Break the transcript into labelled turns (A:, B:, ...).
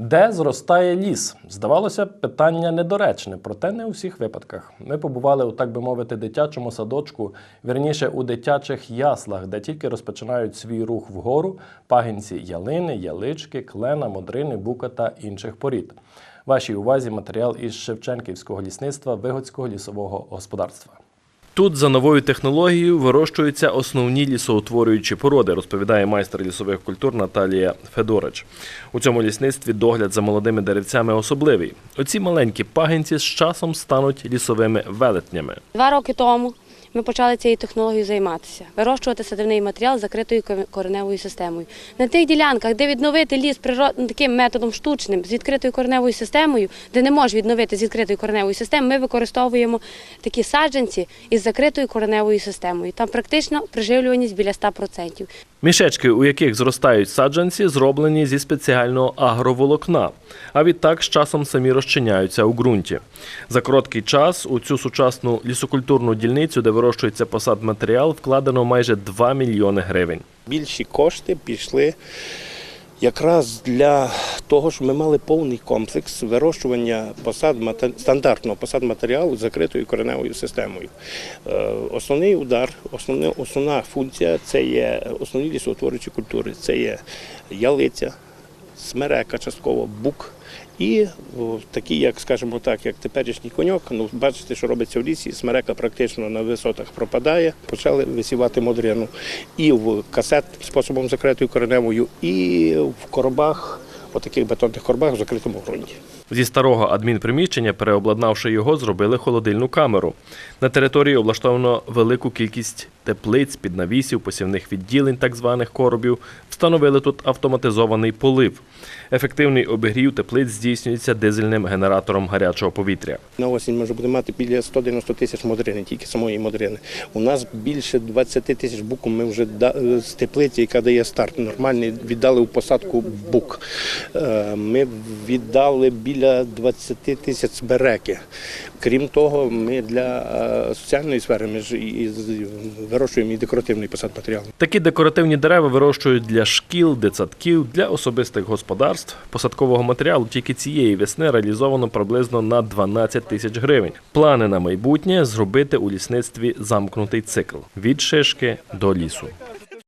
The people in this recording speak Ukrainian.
A: Де зростає ліс? Здавалося питання недоречне, проте не у всіх випадках. Ми побували у так би мовити дитячому садочку, вірніше у дитячих яслах, де тільки розпочинають свій рух вгору пагінці ялини, ялички, клена, модрини, бука та інших порід. Вашій увазі матеріал із Шевченківського лісництва Вигодського лісового господарства. Тут за новою технологією вирощуються основні лісоутворюючі породи, розповідає майстер лісових культур Наталія Федорич. У цьому лісництві догляд за молодими деревцями особливий. Оці маленькі пагінці з часом стануть лісовими велетнями.
B: Два роки тому ми почали цією технологією займатися, вирощувати садівний матеріал з закритою кореневою системою. На тих ділянках, де відновити ліс природ... таким методом штучним з відкритою кореневою системою, де не може відновити з відкритою кореневою системою, ми використовуємо такі саджанці із закритою кореневою системою. Там практично приживлюваність біля 100%.
A: Мішечки, у яких зростають саджанці, зроблені зі спеціального агроволокна, а відтак з часом самі розчиняються у ґрунті. За короткий час у цю сучасну лісокультурну дільницю, де вирощується посадматеріал, вкладено майже 2 мільйони гривень.
C: Більші кошти пішли якраз для того, щоб ми мали повний комплекс вирощування посад стандартного посад матеріалу закритою кореневою системою. Е, Основний удар, основна, основна функція це є основні лісоутворюючі культури. Це є ялиця, смерека частково, бук. І о, такі, як скажімо так, як теперішній коньок, ну бачите, що робиться в лісі, смерека практично на висотах пропадає, почали висівати модрину і в касет способом закритою кореневою, і в коробах, отаких бетонних коробах в закритому ґрунті.
A: Зі старого адмінприміщення, переобладнавши його, зробили холодильну камеру. На території облаштовано велику кількість теплиць, піднавісів, посівних відділень, так званих коробів. Встановили тут автоматизований полив. Ефективний обігрів теплиць здійснюється дизельним генератором гарячого повітря.
C: На осінь може буде мати біля 190 тисяч модрини, тільки самої модрини. У нас більше 20 тисяч буку ми вже з теплиці, яка дає старт нормальний, віддали у посадку бук. Е, Ми віддали біля 20 тисяч береки. Крім того, ми для е, соціальної сфери ми ж і- вирощуємо і декоративний посад матеріал.
A: Такі декоративні дерева вирощують для шкіл, дитсадків, для особистих господарств. Посадкового матеріалу тільки цієї весни реалізовано приблизно на 12 тисяч гривень. Плани на майбутнє зробити у лісництві замкнутий цикл від шишки до лісу.